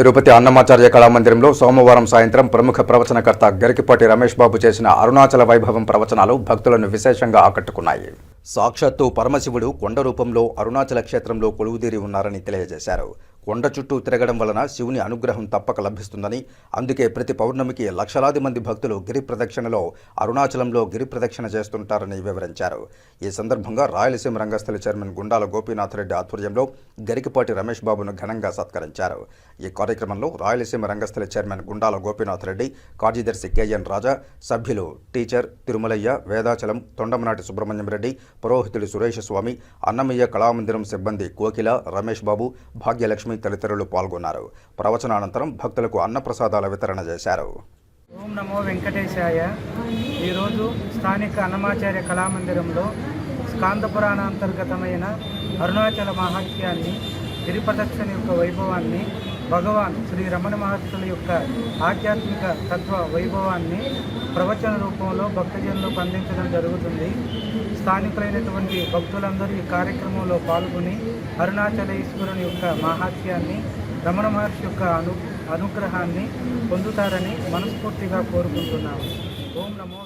తిరుపతి అన్నమాచార్య కళామందిరంలో సోమవారం సాయంత్రం ప్రముఖ ప్రవచనకర్త గరికిపాటి రమేష్ బాబు చేసిన అరుణాచల వైభవం ప్రవచనాలు భక్తులను విశేషంగా ఆకట్టుకున్నాయి. సాక్షాత్తు పరమశివుడు కొండ రూపంలో అరుణాచల క్షేత్రంలో కొలువుదీరి ఉన్నారని తెలియజేశారు. కొండ చుట్టూ తిరగడం వలన శివుని అనుగ్రహం తప్పక లభిస్తుందని అందుకే ప్రతి పౌర్ణమికి లక్షలాది మంది భక్తులు గిరి ప్రదక్షిణలో అరుణాచలంలో గిరి ప్రదక్షిణ చేస్తుంటారని వివరించారు. ఈ సందర్భంగా రాయలసీమ రంగస్థల చైర్మన్ గుండాల గోపీనాథ్ రెడ్డి ఆధ్వర్యంలో గరికపాటి రమేష్ బాబును ఘనంగా సత్కరించారు. ఈ కార్యక్రమంలో రాయలసీమ రంగస్థల చైర్మన్ గుండాల గోపీనాథ్ రెడ్డి కార్యదర్శి కేఎన్ రాజా సభ్యులు టీచర్ తిరుమలయ్య వేదాచలం తొండమనాటి సుబ్రహ్మణ్యం రెడ్డి పురోహితుడు సురేష్ స్వామి అన్నమయ్య కళామందిరం సిబ్బంది కోకిల రమేష్ బాబు భాగ్యలక్ష్మి తదితరులు పాల్గొన్నారు. ప్రవచనానంతరం భక్తులకు అన్నప్రసాదాల వితరణ చేశారు. ఓం నమో వెంకటేశాయ. ఈరోజు స్థానిక అన్నమాచార్య కళామందిరంలో స్కాంద పురాణాంతర్గతమైన అరుణాచల మహాత్యాన్ని గిరిప్రదక్షిణ యొక్క వైభవాన్ని భగవాన్ శ్రీ రమణ మహర్షుల యొక్క ఆధ్యాత్మిక తత్వ వైభవాన్ని ప్రవచన రూపంలో భక్తజనులకు అందించడం జరుగుతుంది. స్థానికులైనటువంటి భక్తులందరూ ఈ కార్యక్రమంలో పాల్గొని అరుణాచలేశ్వరుని యొక్క మహాత్యాన్ని రమణ మహర్షి యొక్క అను అనుగ్రహాన్ని పొందుతారని మనస్ఫూర్తిగా కోరుకుంటున్నాము. ఓం నమో